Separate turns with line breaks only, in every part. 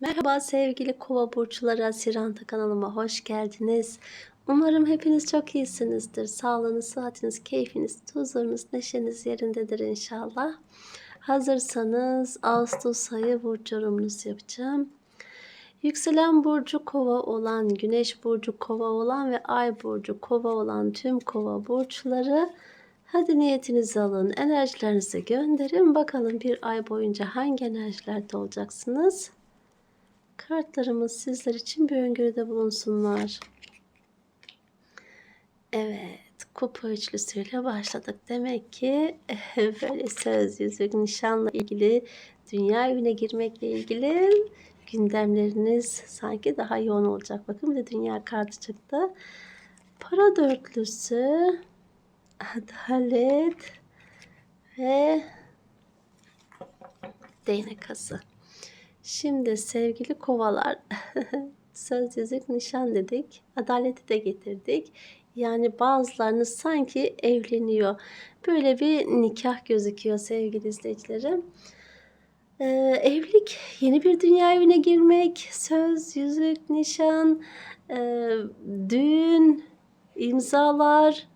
Merhaba sevgili kova burçları Siranta kanalıma hoş geldiniz. Umarım hepiniz çok iyisinizdir. Sağlığınız, sıhhatiniz, keyfiniz, huzurunuz, neşeniz yerindedir inşallah. Hazırsanız Ağustos ayı burç yorumunuzu yapacağım. Yükselen burcu kova olan, güneş burcu kova olan ve ay burcu kova olan tüm kova burçları hadi niyetinizi alın, enerjilerinizi gönderin. Bakalım bir ay boyunca hangi enerjilerde olacaksınız? Kartlarımız sizler için bir öngörüde bulunsunlar. Evet, kupa üçlüsüyle başladık. Demek ki böyle söz, yüzük, nişanla ilgili, dünya evine girmekle ilgili gündemleriniz sanki daha yoğun olacak. Bakın bir de dünya kartı çıktı. Para dörtlüsü, adalet ve değnek ası. Şimdi sevgili kovalar söz yüzük nişan dedik. Adaleti de getirdik. Yani bazılarınız sanki evleniyor. Böyle bir nikah gözüküyor sevgili izleyicilerim. Ee, evlilik, yeni bir dünya evine girmek, söz, yüzük, nişan, e, düğün, imzalar,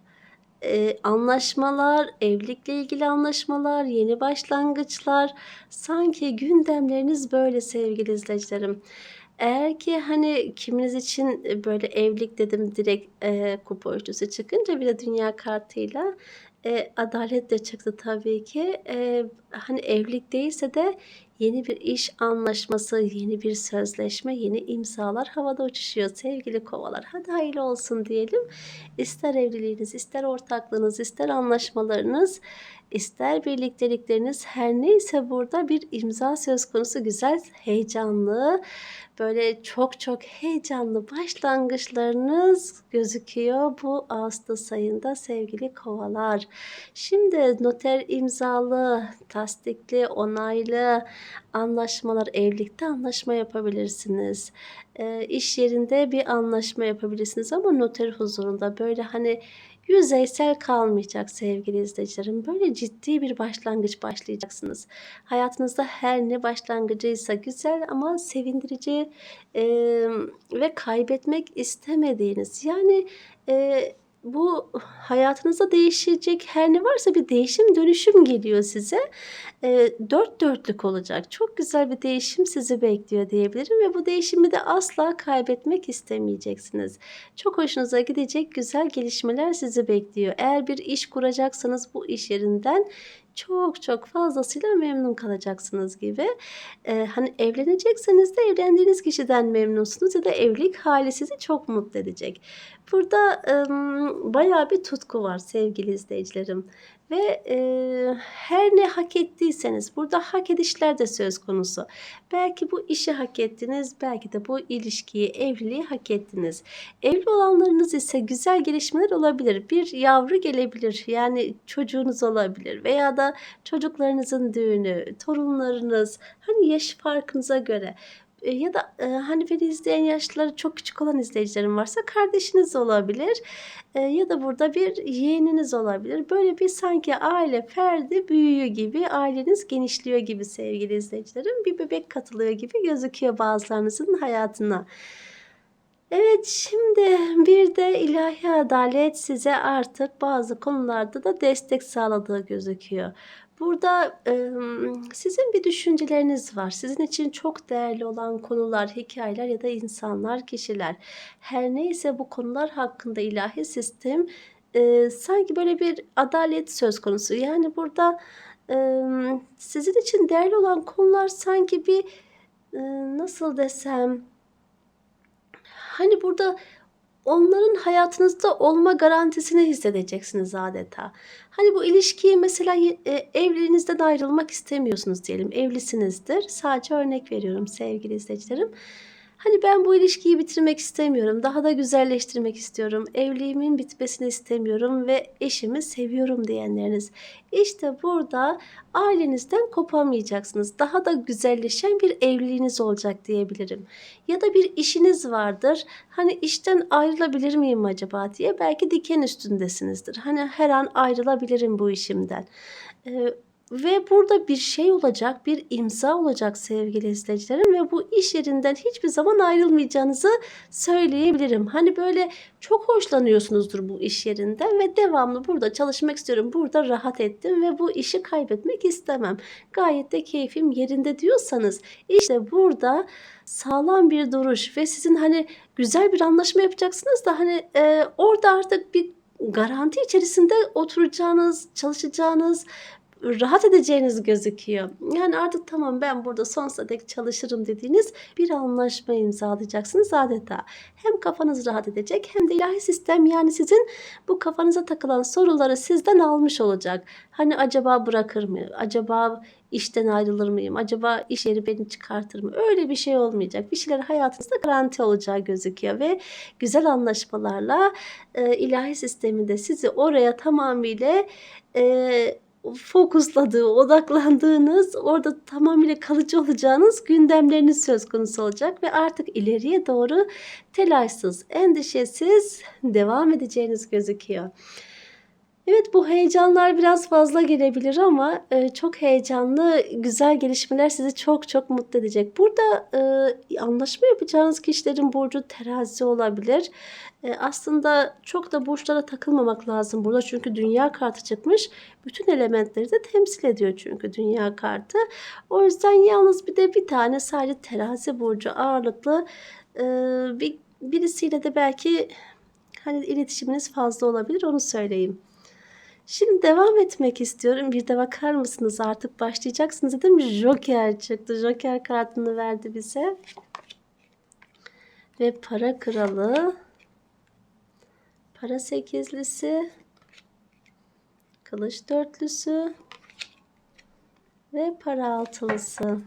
e, anlaşmalar, evlilikle ilgili anlaşmalar, yeni başlangıçlar. Sanki gündemleriniz böyle sevgili izleyicilerim. Eğer ki hani kiminiz için böyle evlilik dedim direkt e, kupa üçlüsü çıkınca bir de dünya kartıyla e, adalet de çıktı tabii ki. E, hani evlilik değilse de yeni bir iş anlaşması, yeni bir sözleşme, yeni imzalar havada uçuşuyor sevgili kovalar. Hadi hayırlı olsun diyelim. İster evliliğiniz, ister ortaklığınız, ister anlaşmalarınız, ister birliktelikleriniz her neyse burada bir imza söz konusu güzel, heyecanlı, böyle çok çok heyecanlı başlangıçlarınız gözüküyor bu Ağustos ayında sevgili kovalar. Şimdi noter imzalı, tasdikli, onaylı anlaşmalar, evlilikte anlaşma yapabilirsiniz. E, iş yerinde bir anlaşma yapabilirsiniz ama noter huzurunda böyle hani yüzeysel kalmayacak sevgili izleyicilerim. Böyle ciddi bir başlangıç başlayacaksınız. Hayatınızda her ne başlangıcıysa güzel ama sevindirici e, ve kaybetmek istemediğiniz yani e, bu hayatınızda değişecek her ne varsa bir değişim dönüşüm geliyor size. E, dört dörtlük olacak. Çok güzel bir değişim sizi bekliyor diyebilirim ve bu değişimi de asla kaybetmek istemeyeceksiniz. Çok hoşunuza gidecek güzel gelişmeler sizi bekliyor. Eğer bir iş kuracaksanız bu iş yerinden çok çok fazlasıyla memnun kalacaksınız gibi. Ee, hani evlenecekseniz de evlendiğiniz kişiden memnunsunuz ya da evlilik hali sizi çok mutlu edecek. Burada e, bayağı bir tutku var sevgili izleyicilerim. Ve e, her ne hak ettiyseniz burada hak edişler de söz konusu. Belki bu işi hak ettiniz, belki de bu ilişkiyi, evliliği hak ettiniz. Evli olanlarınız ise güzel gelişmeler olabilir. Bir yavru gelebilir, yani çocuğunuz olabilir veya da çocuklarınızın düğünü, torunlarınız, hani yaş farkınıza göre ya da e, hani beni izleyen yaşlıları çok küçük olan izleyicilerim varsa kardeşiniz olabilir e, ya da burada bir yeğeniniz olabilir. Böyle bir sanki aile ferdi büyüyor gibi aileniz genişliyor gibi sevgili izleyicilerim bir bebek katılıyor gibi gözüküyor bazılarınızın hayatına. Evet şimdi bir de ilahi adalet size artık bazı konularda da destek sağladığı gözüküyor. Burada e, sizin bir düşünceleriniz var. Sizin için çok değerli olan konular, hikayeler ya da insanlar, kişiler. Her neyse bu konular hakkında ilahi sistem e, sanki böyle bir adalet söz konusu. Yani burada e, sizin için değerli olan konular sanki bir e, nasıl desem hani burada onların hayatınızda olma garantisini hissedeceksiniz adeta. Hani bu ilişkiyi mesela e, evliliğinizden ayrılmak istemiyorsunuz diyelim. Evlisinizdir. Sadece örnek veriyorum sevgili izleyicilerim. Hani ben bu ilişkiyi bitirmek istemiyorum. Daha da güzelleştirmek istiyorum. Evliliğimin bitmesini istemiyorum ve eşimi seviyorum diyenleriniz. İşte burada ailenizden kopamayacaksınız. Daha da güzelleşen bir evliliğiniz olacak diyebilirim. Ya da bir işiniz vardır. Hani işten ayrılabilir miyim acaba diye belki diken üstündesinizdir. Hani her an ayrılabilirim bu işimden. Ee, ve burada bir şey olacak, bir imza olacak sevgili izleyicilerim ve bu iş yerinden hiçbir zaman ayrılmayacağınızı söyleyebilirim. Hani böyle çok hoşlanıyorsunuzdur bu iş yerinden ve devamlı burada çalışmak istiyorum. Burada rahat ettim ve bu işi kaybetmek istemem. Gayet de keyfim yerinde diyorsanız işte burada sağlam bir duruş ve sizin hani güzel bir anlaşma yapacaksınız da hani e, orada artık bir garanti içerisinde oturacağınız, çalışacağınız, rahat edeceğiniz gözüküyor. Yani artık tamam ben burada sonsuza dek çalışırım dediğiniz bir anlaşma imzalayacaksınız adeta. Hem kafanız rahat edecek hem de ilahi sistem yani sizin bu kafanıza takılan soruları sizden almış olacak. Hani acaba bırakır mı? Acaba işten ayrılır mıyım? Acaba iş yeri beni çıkartır mı? Öyle bir şey olmayacak. Bir şeyler hayatınızda garanti olacağı gözüküyor ve güzel anlaşmalarla e, ilahi sisteminde sizi oraya tamamıyla e, fokusladığı, odaklandığınız, orada tamamıyla kalıcı olacağınız gündemleriniz söz konusu olacak ve artık ileriye doğru telaşsız, endişesiz devam edeceğiniz gözüküyor. Evet bu heyecanlar biraz fazla gelebilir ama e, çok heyecanlı, güzel gelişmeler sizi çok çok mutlu edecek. Burada e, anlaşma yapacağınız kişilerin burcu terazi olabilir. E, aslında çok da burçlara takılmamak lazım burada çünkü dünya kartı çıkmış. Bütün elementleri de temsil ediyor çünkü dünya kartı. O yüzden yalnız bir de bir tane sadece terazi burcu ağırlıklı e, bir birisiyle de belki hani iletişiminiz fazla olabilir onu söyleyeyim. Şimdi devam etmek istiyorum. Bir de bakar mısınız artık başlayacaksınız dedim. Joker çıktı. Joker kartını verdi bize. Ve para kralı. Para sekizlisi. Kılıç dörtlüsü. Ve para altılısı.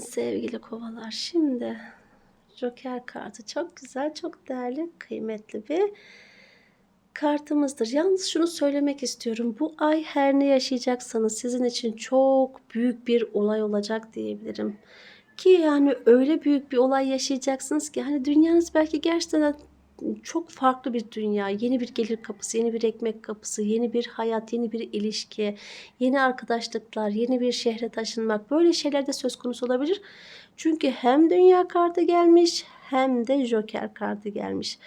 Sevgili kovalar şimdi Joker kartı çok güzel, çok değerli, kıymetli bir kartımızdır. Yalnız şunu söylemek istiyorum. Bu ay her ne yaşayacaksanız sizin için çok büyük bir olay olacak diyebilirim. Ki yani öyle büyük bir olay yaşayacaksınız ki hani dünyanız belki gerçekten çok farklı bir dünya, yeni bir gelir kapısı, yeni bir ekmek kapısı, yeni bir hayat, yeni bir ilişki, yeni arkadaşlıklar, yeni bir şehre taşınmak böyle şeyler de söz konusu olabilir. Çünkü hem dünya kartı gelmiş hem de joker kartı gelmiş.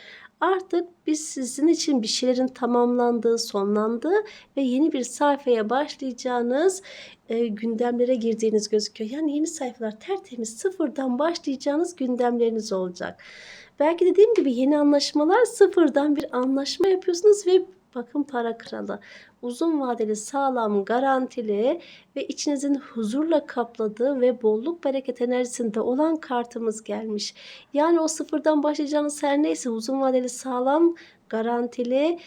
Artık biz sizin için bir şeylerin tamamlandığı, sonlandığı ve yeni bir sayfaya başlayacağınız e, gündemlere girdiğiniz gözüküyor. Yani yeni sayfalar tertemiz sıfırdan başlayacağınız gündemleriniz olacak. Belki dediğim gibi yeni anlaşmalar sıfırdan bir anlaşma yapıyorsunuz ve bakın para kralı uzun vadeli sağlam garantili ve içinizin huzurla kapladığı ve bolluk bereket enerjisinde olan kartımız gelmiş. Yani o sıfırdan başlayacağınız her neyse uzun vadeli sağlam garantili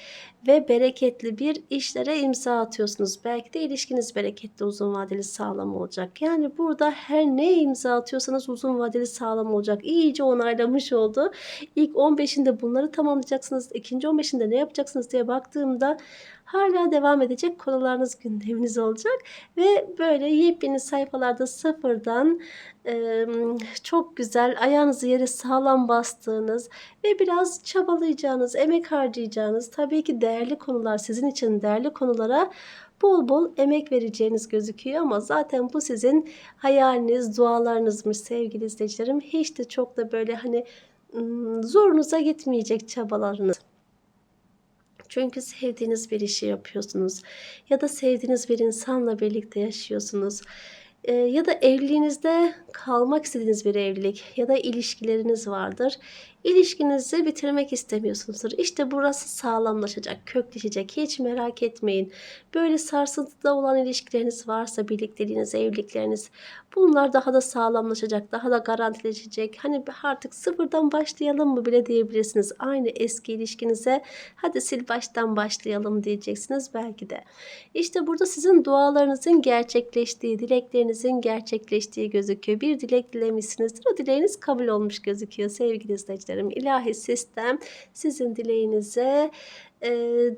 ve bereketli bir işlere imza atıyorsunuz. Belki de ilişkiniz bereketli, uzun vadeli sağlam olacak. Yani burada her ne imza atıyorsanız uzun vadeli sağlam olacak. İyice onaylamış oldu. İlk 15'inde bunları tamamlayacaksınız. İkinci 15'inde ne yapacaksınız diye baktığımda hala devam edecek konularınız gündeminiz olacak ve böyle yepyeni sayfalarda sıfırdan e, çok güzel ayağınızı yere sağlam bastığınız ve biraz çabalayacağınız, emek harcayacağınız tabii ki değerli konular sizin için değerli konulara bol bol emek vereceğiniz gözüküyor ama zaten bu sizin hayaliniz, dualarınızmış sevgili izleyicilerim. Hiç de çok da böyle hani zorunuza gitmeyecek çabalarınız. Çünkü sevdiğiniz bir işi yapıyorsunuz ya da sevdiğiniz bir insanla birlikte yaşıyorsunuz. E, ya da evliliğinizde kalmak istediğiniz bir evlilik ya da ilişkileriniz vardır. İlişkinizi bitirmek istemiyorsunuzdur. İşte burası sağlamlaşacak, kökleşecek. Hiç merak etmeyin. Böyle sarsıntıda olan ilişkileriniz varsa, birlikteliğiniz, evlilikleriniz bunlar daha da sağlamlaşacak, daha da garantileşecek. Hani artık sıfırdan başlayalım mı bile diyebilirsiniz. Aynı eski ilişkinize hadi sil baştan başlayalım diyeceksiniz belki de. İşte burada sizin dualarınızın gerçekleştiği, dileklerinizin gerçekleştiği gözüküyor. Bir dilek dilemişsinizdir. O dileğiniz kabul olmuş gözüküyor sevgili izleyiciler kardeşlerim. İlahi sistem sizin dileğinize e,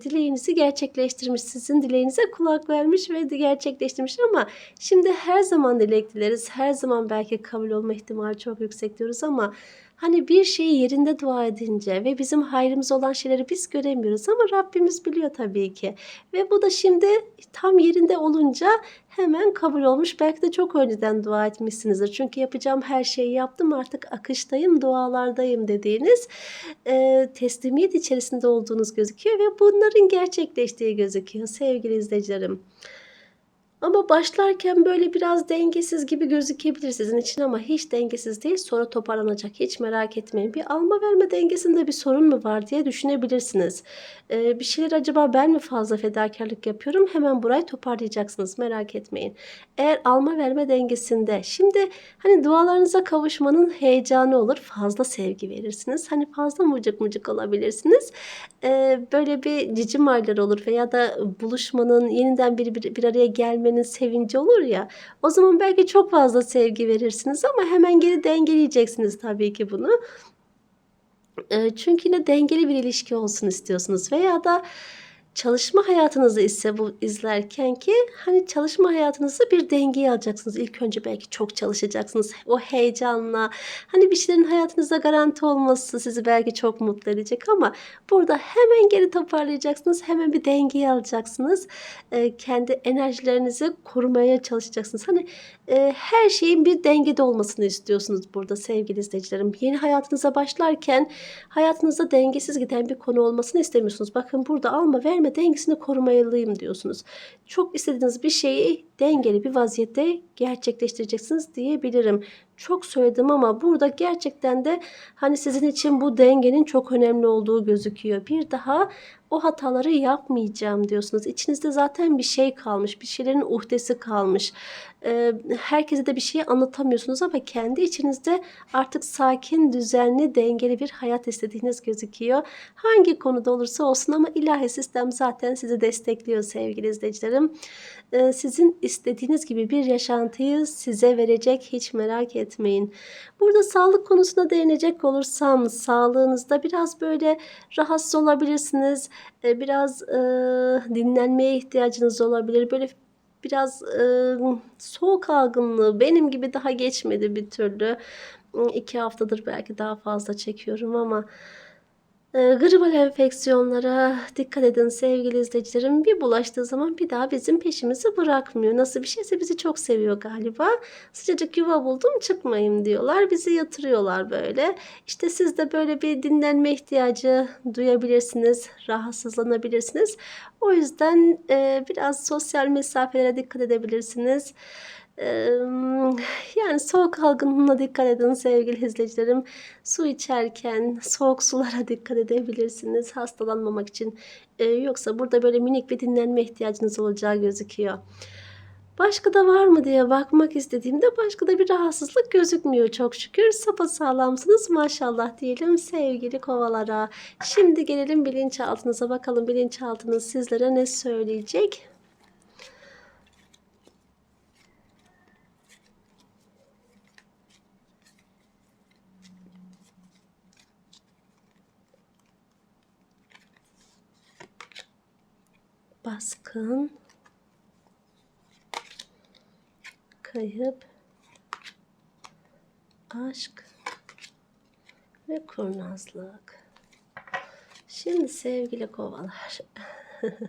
dileğinizi gerçekleştirmiş. Sizin dileğinize kulak vermiş ve gerçekleştirmiş ama şimdi her zaman dilek dileriz. Her zaman belki kabul olma ihtimali çok yüksek diyoruz ama Hani bir şeyi yerinde dua edince ve bizim hayrımız olan şeyleri biz göremiyoruz ama Rabbimiz biliyor tabii ki. Ve bu da şimdi tam yerinde olunca hemen kabul olmuş. Belki de çok önceden dua etmişsinizdir. Çünkü yapacağım her şeyi yaptım artık akıştayım, dualardayım dediğiniz e, teslimiyet içerisinde olduğunuz gözüküyor ve bunların gerçekleştiği gözüküyor sevgili izleyicilerim. Ama başlarken böyle biraz dengesiz gibi gözükebilir sizin için ama hiç dengesiz değil. Sonra toparlanacak. Hiç merak etmeyin. Bir alma verme dengesinde bir sorun mu var diye düşünebilirsiniz. Ee, bir şeyler acaba ben mi fazla fedakarlık yapıyorum? Hemen burayı toparlayacaksınız. Merak etmeyin. Eğer alma verme dengesinde şimdi hani dualarınıza kavuşmanın heyecanı olur. Fazla sevgi verirsiniz. Hani fazla mucuk mucuk olabilirsiniz. Ee, böyle bir cicim ayları olur veya da buluşmanın yeniden bir, bir, bir araya gelmenin sevinci olur ya. O zaman belki çok fazla sevgi verirsiniz ama hemen geri dengeleyeceksiniz tabii ki bunu. Çünkü yine dengeli bir ilişki olsun istiyorsunuz veya da çalışma hayatınızı ise bu izlerken ki hani çalışma hayatınızı bir dengeye alacaksınız. İlk önce belki çok çalışacaksınız. O heyecanla hani bir şeylerin hayatınızda garanti olması sizi belki çok mutlu edecek ama burada hemen geri toparlayacaksınız. Hemen bir dengeye alacaksınız. Ee, kendi enerjilerinizi korumaya çalışacaksınız. Hani e, her şeyin bir dengede olmasını istiyorsunuz burada sevgili izleyicilerim. Yeni hayatınıza başlarken hayatınızda dengesiz giden bir konu olmasını istemiyorsunuz. Bakın burada alma verme dengesini korumalıyım diyorsunuz. Çok istediğiniz bir şeyi dengeli bir vaziyette gerçekleştireceksiniz diyebilirim. Çok söyledim ama burada gerçekten de hani sizin için bu dengenin çok önemli olduğu gözüküyor. Bir daha o hataları yapmayacağım diyorsunuz. İçinizde zaten bir şey kalmış, bir şeylerin uhdesi kalmış. Herkese de bir şey anlatamıyorsunuz ama kendi içinizde artık sakin, düzenli, dengeli bir hayat istediğiniz gözüküyor. Hangi konuda olursa olsun ama ilahi sistem zaten sizi destekliyor sevgili izleyicilerim. Sizin istediğiniz gibi bir yaşantıyı size verecek hiç merak etmeyin. Burada sağlık konusuna değinecek olursam sağlığınızda biraz böyle rahatsız olabilirsiniz. Ee, biraz e, dinlenmeye ihtiyacınız olabilir. Böyle biraz e, soğuk algınlığı benim gibi daha geçmedi bir türlü. İki haftadır belki daha fazla çekiyorum ama e, gribal enfeksiyonlara dikkat edin sevgili izleyicilerim. Bir bulaştığı zaman bir daha bizim peşimizi bırakmıyor. Nasıl bir şeyse bizi çok seviyor galiba. Sıcacık yuva buldum çıkmayın diyorlar. Bizi yatırıyorlar böyle. İşte siz de böyle bir dinlenme ihtiyacı duyabilirsiniz. Rahatsızlanabilirsiniz. O yüzden e, biraz sosyal mesafelere dikkat edebilirsiniz. Yani soğuk algınlığına dikkat edin sevgili izleyicilerim. Su içerken soğuk sulara dikkat edebilirsiniz hastalanmamak için. Yoksa burada böyle minik bir dinlenme ihtiyacınız olacağı gözüküyor. Başka da var mı diye bakmak istediğimde başka da bir rahatsızlık gözükmüyor çok şükür. Sapa sağlamsınız maşallah diyelim sevgili kovalara. Şimdi gelelim bilinçaltınıza bakalım bilinçaltınız sizlere ne söyleyecek? Baskın, kayıp, aşk ve kurnazlık. Şimdi sevgili kovalar.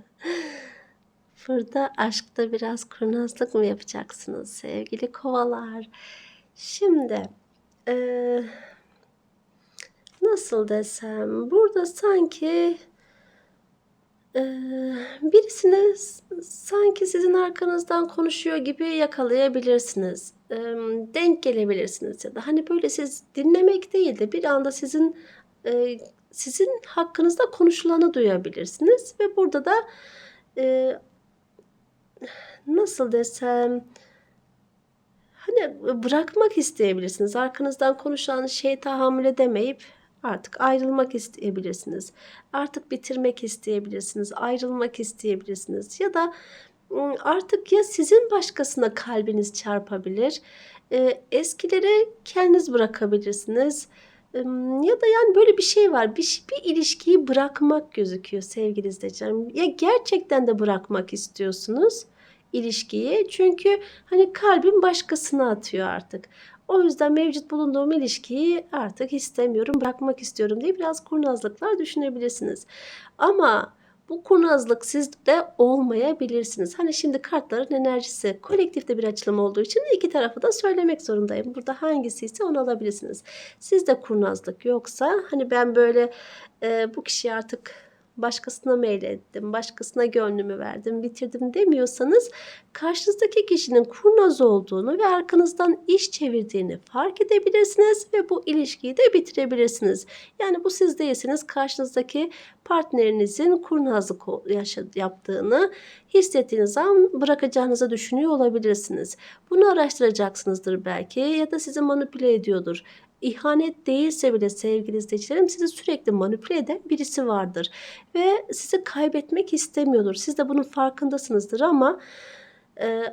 Burada aşkta biraz kurnazlık mı yapacaksınız sevgili kovalar? Şimdi e, nasıl desem burada sanki birisini sanki sizin arkanızdan konuşuyor gibi yakalayabilirsiniz. denk gelebilirsiniz ya da hani böyle siz dinlemek değil de bir anda sizin sizin hakkınızda konuşulanı duyabilirsiniz ve burada da nasıl desem hani bırakmak isteyebilirsiniz. Arkanızdan konuşulan şey tahammül edemeyip Artık ayrılmak isteyebilirsiniz. Artık bitirmek isteyebilirsiniz. Ayrılmak isteyebilirsiniz. Ya da artık ya sizin başkasına kalbiniz çarpabilir. Eskileri kendiniz bırakabilirsiniz. Ya da yani böyle bir şey var. Bir, bir ilişkiyi bırakmak gözüküyor sevgili izleyicilerim. Ya gerçekten de bırakmak istiyorsunuz ilişkiyi. Çünkü hani kalbim başkasına atıyor artık. O yüzden mevcut bulunduğum ilişkiyi artık istemiyorum, bırakmak istiyorum diye biraz kurnazlıklar düşünebilirsiniz. Ama bu kurnazlık sizde olmayabilirsiniz. Hani şimdi kartların enerjisi kolektifte bir açılım olduğu için iki tarafı da söylemek zorundayım. Burada hangisi ise onu alabilirsiniz. Sizde kurnazlık yoksa hani ben böyle e, bu kişiyi artık başkasına meylettim, başkasına gönlümü verdim, bitirdim demiyorsanız karşınızdaki kişinin kurnaz olduğunu ve arkanızdan iş çevirdiğini fark edebilirsiniz ve bu ilişkiyi de bitirebilirsiniz. Yani bu siz değilsiniz karşınızdaki partnerinizin kurnazlık yaptığını hissettiğiniz an bırakacağınızı düşünüyor olabilirsiniz. Bunu araştıracaksınızdır belki ya da sizi manipüle ediyordur ihanet değilse bile sevgili izleyicilerim sizi sürekli manipüle eden birisi vardır. Ve sizi kaybetmek istemiyordur. Siz de bunun farkındasınızdır ama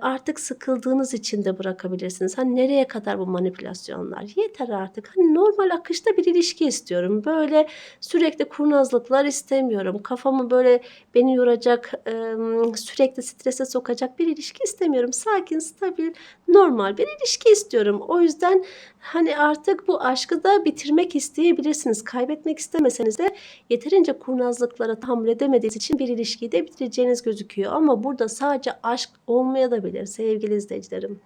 artık sıkıldığınız için de bırakabilirsiniz. Hani nereye kadar bu manipülasyonlar? Yeter artık. Hani normal akışta bir ilişki istiyorum. Böyle sürekli kurnazlıklar istemiyorum. Kafamı böyle beni yoracak, sürekli strese sokacak bir ilişki istemiyorum. Sakin, stabil, normal bir ilişki istiyorum. O yüzden hani artık bu aşkı da bitirmek isteyebilirsiniz. Kaybetmek istemeseniz de yeterince kurnazlıklara tahammül edemediğiniz için bir ilişkiyi de bitireceğiniz gözüküyor. Ama burada sadece aşk olmaya da bilir sevgili izleyicilerim.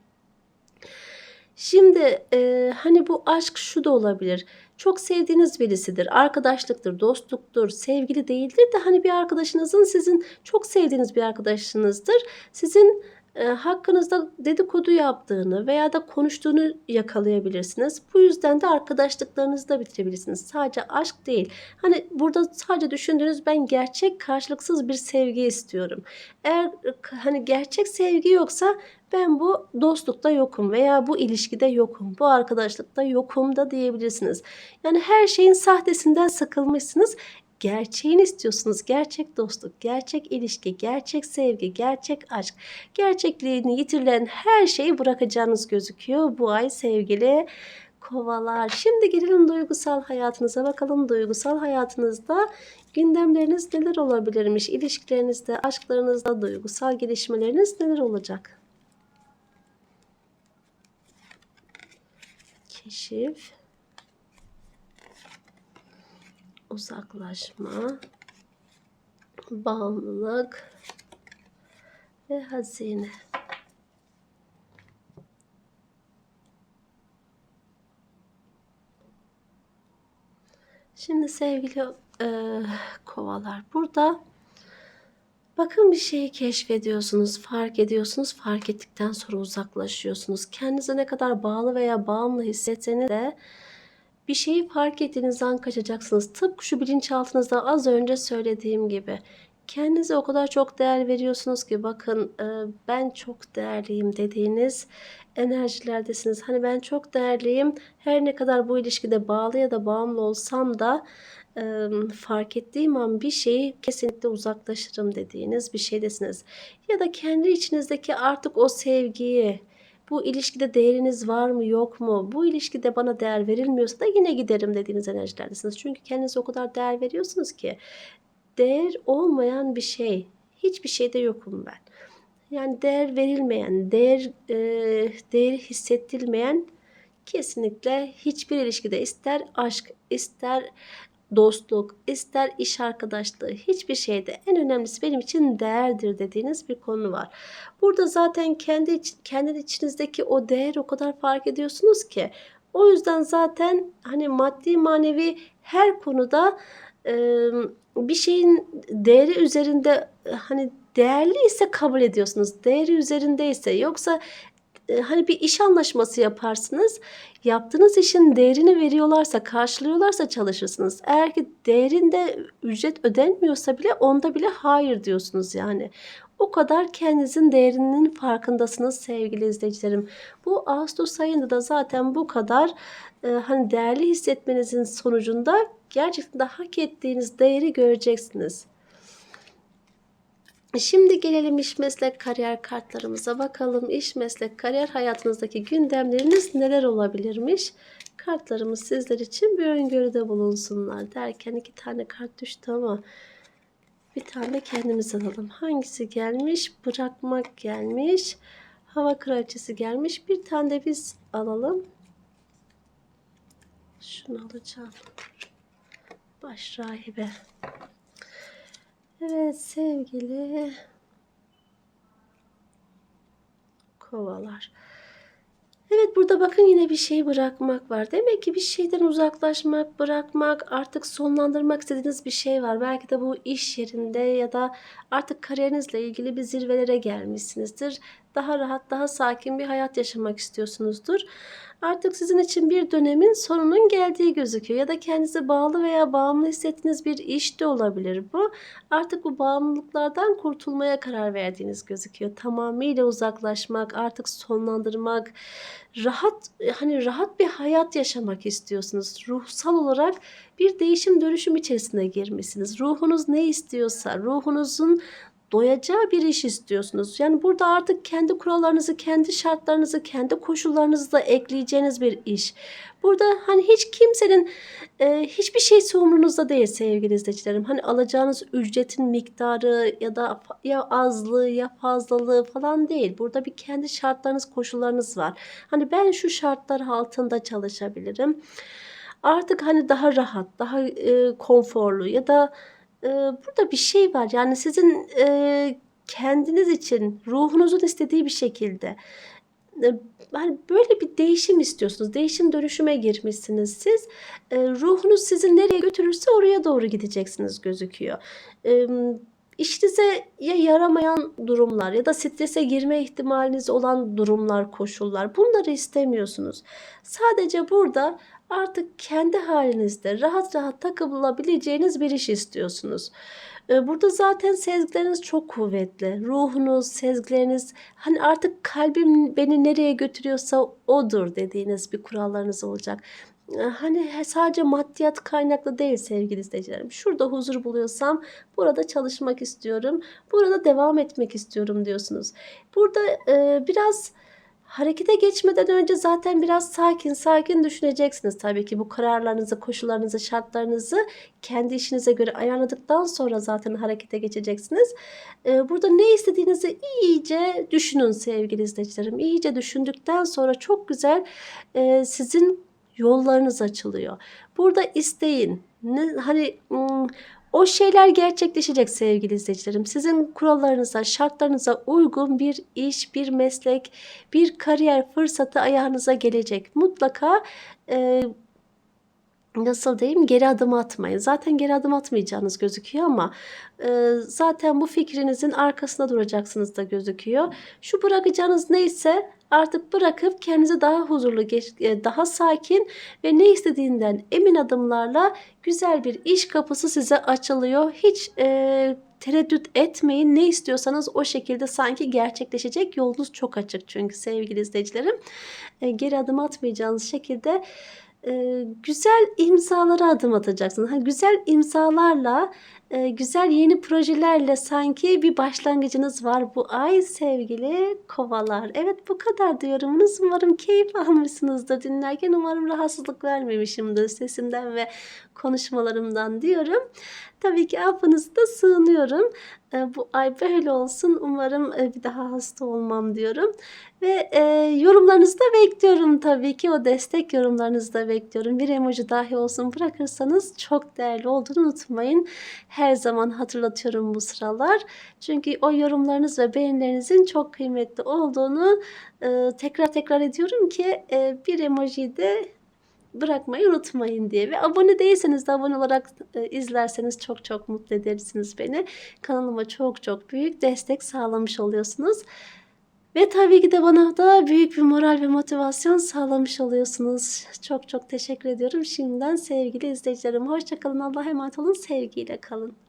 Şimdi e, hani bu aşk şu da olabilir. Çok sevdiğiniz birisidir, arkadaşlıktır, dostluktur, sevgili değildir de hani bir arkadaşınızın sizin çok sevdiğiniz bir arkadaşınızdır. Sizin e, hakkınızda dedikodu yaptığını veya da konuştuğunu yakalayabilirsiniz. Bu yüzden de arkadaşlıklarınızı da bitirebilirsiniz. Sadece aşk değil. Hani burada sadece düşündüğünüz ben gerçek karşılıksız bir sevgi istiyorum. Eğer hani gerçek sevgi yoksa ben bu dostlukta yokum veya bu ilişkide yokum, bu arkadaşlıkta yokum da diyebilirsiniz. Yani her şeyin sahtesinden sıkılmışsınız gerçeğini istiyorsunuz. Gerçek dostluk, gerçek ilişki, gerçek sevgi, gerçek aşk, gerçekliğini yitirilen her şeyi bırakacağınız gözüküyor bu ay sevgili kovalar. Şimdi gelelim duygusal hayatınıza bakalım. Duygusal hayatınızda gündemleriniz neler olabilirmiş? İlişkilerinizde, aşklarınızda, duygusal gelişmeleriniz neler olacak? Keşif uzaklaşma, bağımlılık ve hazine. Şimdi sevgili e, kovalar burada bakın bir şeyi keşfediyorsunuz, fark ediyorsunuz, fark ettikten sonra uzaklaşıyorsunuz. Kendinize ne kadar bağlı veya bağımlı hissetseniz de bir şeyi fark ettiğiniz an kaçacaksınız. Tıpkı şu bilinçaltınızda az önce söylediğim gibi. Kendinize o kadar çok değer veriyorsunuz ki bakın e, ben çok değerliyim dediğiniz enerjilerdesiniz. Hani ben çok değerliyim. Her ne kadar bu ilişkide bağlı ya da bağımlı olsam da e, fark ettiğim an bir şeyi kesinlikle uzaklaşırım dediğiniz bir şeydesiniz. Ya da kendi içinizdeki artık o sevgiyi, bu ilişkide değeriniz var mı yok mu? Bu ilişkide bana değer verilmiyorsa da yine giderim dediğiniz enerjilerdesiniz. Çünkü kendinize o kadar değer veriyorsunuz ki değer olmayan bir şey. Hiçbir şeyde yokum ben. Yani değer verilmeyen, değer e, değeri hissettilmeyen kesinlikle hiçbir ilişkide ister aşk, ister dostluk, ister iş arkadaşlığı hiçbir şeyde en önemlisi benim için değerdir dediğiniz bir konu var. Burada zaten kendi kendi içinizdeki o değer o kadar fark ediyorsunuz ki o yüzden zaten hani maddi manevi her konuda e, bir şeyin değeri üzerinde hani değerli ise kabul ediyorsunuz. Değeri üzerindeyse yoksa e, hani bir iş anlaşması yaparsınız. Yaptığınız işin değerini veriyorlarsa, karşılıyorlarsa çalışırsınız. Eğer ki değerinde ücret ödenmiyorsa bile onda bile hayır diyorsunuz yani. O kadar kendinizin değerinin farkındasınız sevgili izleyicilerim. Bu Ağustos ayında da zaten bu kadar e, hani değerli hissetmenizin sonucunda gerçekten de hak ettiğiniz değeri göreceksiniz. Şimdi gelelim iş meslek kariyer kartlarımıza bakalım. İş meslek kariyer hayatınızdaki gündemleriniz neler olabilirmiş? Kartlarımız sizler için bir öngörüde bulunsunlar derken iki tane kart düştü ama Bir tane kendimiz alalım. Hangisi gelmiş? Bırakmak gelmiş. Hava kraliçesi gelmiş. Bir tane de biz alalım. Şunu alacağım. Baş rahibe. Evet sevgili kovalar. Evet burada bakın yine bir şey bırakmak var. Demek ki bir şeyden uzaklaşmak, bırakmak, artık sonlandırmak istediğiniz bir şey var. Belki de bu iş yerinde ya da artık kariyerinizle ilgili bir zirvelere gelmişsinizdir. Daha rahat, daha sakin bir hayat yaşamak istiyorsunuzdur. Artık sizin için bir dönemin sonunun geldiği gözüküyor. Ya da kendinize bağlı veya bağımlı hissettiğiniz bir iş de olabilir bu. Artık bu bağımlılıklardan kurtulmaya karar verdiğiniz gözüküyor. Tamamıyla uzaklaşmak, artık sonlandırmak, rahat hani rahat bir hayat yaşamak istiyorsunuz. Ruhsal olarak bir değişim dönüşüm içerisine girmişsiniz. Ruhunuz ne istiyorsa, ruhunuzun doyacağı bir iş istiyorsunuz. Yani burada artık kendi kurallarınızı, kendi şartlarınızı, kendi koşullarınızı da ekleyeceğiniz bir iş. Burada hani hiç kimsenin e, hiçbir şey umrunuzda değil sevgili izleyicilerim. Hani alacağınız ücretin miktarı ya da ya azlığı ya fazlalığı falan değil. Burada bir kendi şartlarınız, koşullarınız var. Hani ben şu şartlar altında çalışabilirim. Artık hani daha rahat, daha e, konforlu ya da burada bir şey var. Yani sizin e, kendiniz için ruhunuzun istediği bir şekilde hani böyle bir değişim istiyorsunuz. Değişim dönüşüme girmişsiniz siz. E, ruhunuz sizi nereye götürürse oraya doğru gideceksiniz gözüküyor. E, işinize ya yaramayan durumlar ya da strese girme ihtimaliniz olan durumlar, koşullar bunları istemiyorsunuz. Sadece burada artık kendi halinizde rahat rahat takılabileceğiniz bir iş istiyorsunuz. Ee, Burada zaten sezgileriniz çok kuvvetli. Ruhunuz, sezgileriniz hani artık kalbim beni nereye götürüyorsa odur dediğiniz bir kurallarınız olacak. Ee, Hani sadece maddiyat kaynaklı değil sevgili izleyicilerim. Şurada huzur buluyorsam burada çalışmak istiyorum. Burada devam etmek istiyorum diyorsunuz. Burada e, biraz Harekete geçmeden önce zaten biraz sakin sakin düşüneceksiniz tabii ki bu kararlarınızı, koşullarınızı, şartlarınızı kendi işinize göre ayarladıktan sonra zaten harekete geçeceksiniz. Ee, burada ne istediğinizi iyice düşünün sevgili izleyicilerim. İyice düşündükten sonra çok güzel e, sizin yollarınız açılıyor. Burada isteyin. Ne, hani hmm, o şeyler gerçekleşecek sevgili izleyicilerim. Sizin kurallarınıza, şartlarınıza uygun bir iş, bir meslek, bir kariyer fırsatı ayağınıza gelecek. Mutlaka e, nasıl diyeyim geri adım atmayın. Zaten geri adım atmayacağınız gözüküyor ama e, zaten bu fikrinizin arkasında duracaksınız da gözüküyor. Şu bırakacağınız neyse artık bırakıp kendinizi daha huzurlu, e, daha sakin ve ne istediğinden emin adımlarla güzel bir iş kapısı size açılıyor. Hiç e, tereddüt etmeyin. Ne istiyorsanız o şekilde sanki gerçekleşecek. Yolunuz çok açık çünkü sevgili izleyicilerim. E, geri adım atmayacağınız şekilde e, güzel imzalara adım atacaksınız. Ha, güzel imzalarla, e, güzel yeni projelerle sanki bir başlangıcınız var bu ay sevgili kovalar. Evet bu kadar diyorumunuz. Umarım keyif almışsınızdır dinlerken. Umarım rahatsızlık vermemişimdir sesimden ve konuşmalarımdan diyorum. Tabii ki affınızı da sığınıyorum. E, bu ay böyle olsun. Umarım e, bir daha hasta olmam diyorum. Ve e, yorumlarınızı da bekliyorum tabii ki. O destek yorumlarınızı da bekliyorum. Bir emoji dahi olsun bırakırsanız çok değerli olduğunu unutmayın. Her zaman hatırlatıyorum bu sıralar. Çünkü o yorumlarınız ve beğenilerinizin çok kıymetli olduğunu e, tekrar tekrar ediyorum ki bir emoji de bırakmayı unutmayın diye. Ve abone değilseniz de abone olarak e, izlerseniz çok çok mutlu edersiniz beni. Kanalıma çok çok büyük destek sağlamış oluyorsunuz. Ve tabii ki de bana da büyük bir moral ve motivasyon sağlamış oluyorsunuz. Çok çok teşekkür ediyorum. Şimdiden sevgili izleyicilerim. Hoşçakalın. Allah'a emanet olun. Sevgiyle kalın.